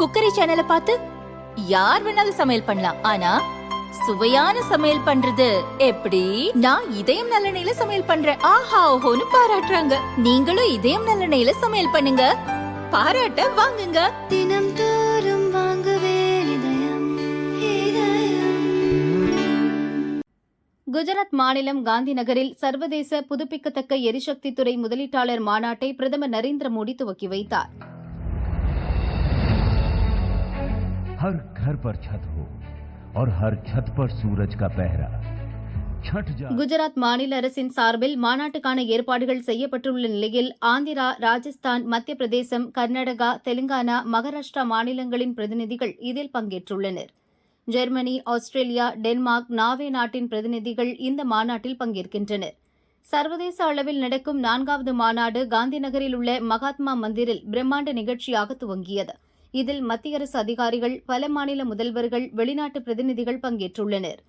Cookery சேனலை பார்த்து யார் வேணாலும் சமையல் பண்ணலாம். ஆனா சுவையான சமையல் பண்றது எப்படி? நான் இதயம் நல்லெண்ணெயில சமையல் பண்றேன். ஆஹா ஓஹோன்னு பாராட்டுறாங்க. நீங்களும் இதயம் நல்லெண்ணெயில சமையல் பண்ணுங்க. பாராட்ட வாங்குங்க. தினம் தோறும் வாங்குவே இதயம் இதயம். குஜராத் மாநிலம் காந்தி நகரில் சர்வதேச புதுப்பிக்கத்தக்க எரிசக்தி துறை முதலீட்டாளர் மாநாட்டை பிரதமர் நரேந்திர மோடி துவக்கி வைத்தார். हर घर पर छत हो और हर छत पर सूरज का पहरा छठ जा குஜராத் மாநில அரசின் சார்பில் மாநாட்டுக்கான ஏற்பாடுகள் செய்யப்பட்டுள்ள நிலையில் ஆந்திரா ராஜஸ்தான் மத்திய பிரதேசம் கர்நாடகா தெலுங்கானா மகாராஷ்டிரா மாநிலங்களின் பிரதிநிதிகள் இதில் பங்கேற்றுள்ளனர் ஜெர்மனி ஆஸ்திரேலியா டென்மார்க் நார்வே நாட்டின் பிரதிநிதிகள் இந்த மாநாட்டில் பங்கேற்கின்றனர் சர்வதேச அளவில் நடக்கும் நான்காவது மாநாடு காந்தி நகரில் உள்ள மகாத்மா மந்திரில் பிரம்மாண்ட நிகழ்ச்சியாக துவங்கியது இதில் மத்திய அரசு அதிகாரிகள் பல மாநில முதல்வர்கள் வெளிநாட்டு பிரதிநிதிகள் பங்கேற்றுள்ளனர்.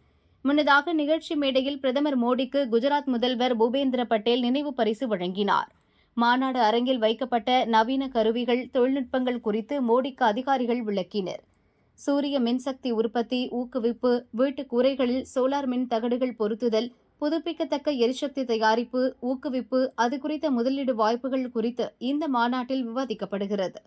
முன்னதாக நிகழ்ச்சி மேடையில் பிரதமர் மோடிக்கு குஜராத் முதல்வர் பூபேந்திர பட்டேல் நினைவு பரிசு வழங்கினார். மாநாடு அரங்கில் வைக்கப்பட்ட நவீன கருவிகள் தொழில்நுட்பங்கள் குறித்து மோடிக்கு அதிகாரிகள் விளக்கினர். சூரிய மின்சக்தி உற்பத்தி ஊக்குவிப்பு வீட்டு கூரைகளில் சோலார் மின் தகடுகள் பொருத்துதல் புதுப்பிக்கத்தக்க எரிசக்தி தயாரிப்பு ஊக்குவிப்பு அது குறித்த முதலீடு வாய்ப்புகள் குறித்து இந்த மாநாட்டில் விவாதிக்கப்படுகிறது.